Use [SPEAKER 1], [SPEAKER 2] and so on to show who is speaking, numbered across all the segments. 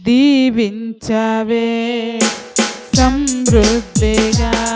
[SPEAKER 1] దీవించవే సమృద్ధిగా.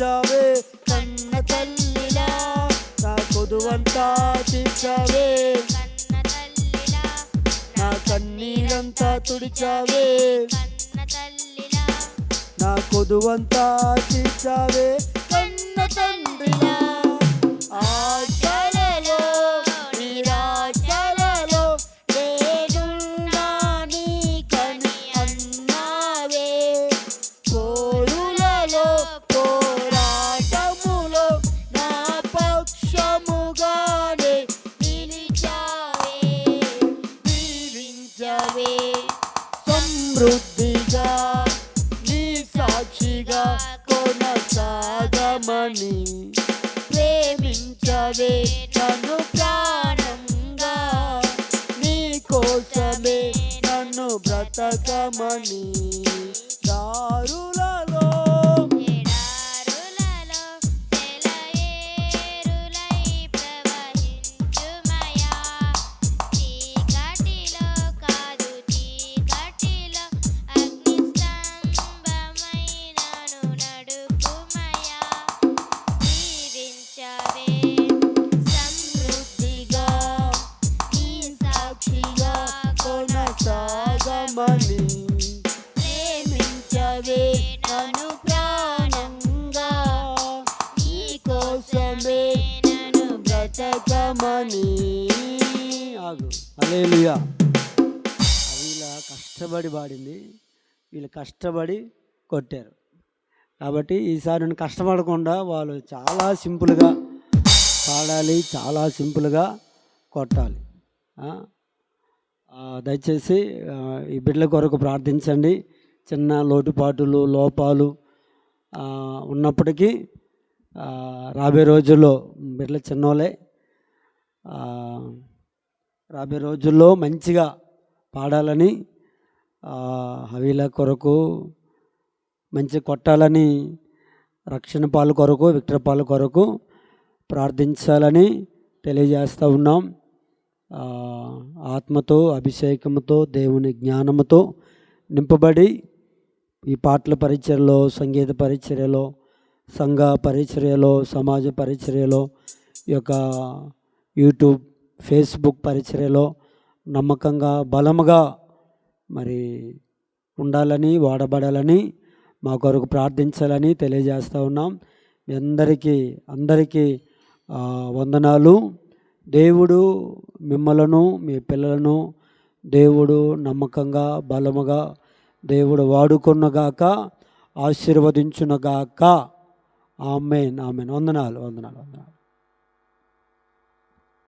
[SPEAKER 2] తీర్చావే
[SPEAKER 3] కన్న తల్లిలా
[SPEAKER 2] నా కొదువంతా తీర్చావే. నా కన్నీరంతా తుడిచావే. నా కొదువంతా తీర్చావే. కన్న తల్లి నీవే సమృద్ధిగా నీ సాక్షిగా కొనసాగమని ప్రేమించవే నన్ను ప్రాణంగా నీ కోసమే నన్ను బ్రతకమని వీళ్ళ కష్టపడి పాడింది. వీళ్ళు కష్టపడి కొట్టారు. కాబట్టి ఈసారి నేను కష్టపడకుండా వాళ్ళు చాలా సింపుల్గా పాడాలి చాలా సింపుల్గా కొట్టాలి. దయచేసి ఈ బిడ్డల కొరకు ప్రార్థించండి. చిన్న లోటుపాటులు లోపాలు ఉన్నప్పటికీ ఆ, రాబోయే రోజుల్లో బిడ్డలు చిన్నోళ్ళే. ఆ, రాబోయే రోజుల్లో మంచిగా పాడాలని హవీల కొరకు మంచి కొట్టాలని రక్షణ పాలు కొరకు విక్టర్ పాలు కొరకు ప్రార్థించాలని తెలియజేస్తూ ఉన్నాం. ఆత్మతో అభిషేకముతో దేవుని జ్ఞానముతో నింపబడి ఈ పాటల పరిచర్లో సంగీత పరిచర్యలో సంఘ పరిచర్యలో సమాజ పరిచర్యలో ఈ యొక్క యూట్యూబ్ ఫేస్బుక్ పరిచర్యలో నమ్మకంగా బలముగా మరి ఉండాలని వాడబడాలని మా కొరకు ప్రార్థించాలని తెలియజేస్తూ ఉన్నాం. మీ అందరికీ అందరికీ వందనాలు. దేవుడు మిమ్మలను మీ పిల్లలను దేవుడు నమ్మకంగా బలముగా దేవుడు వాడుకున్నగాక ఆశీర్వదించునగాక. Amen amen. వందనాలు వందనాలు వందనాలు.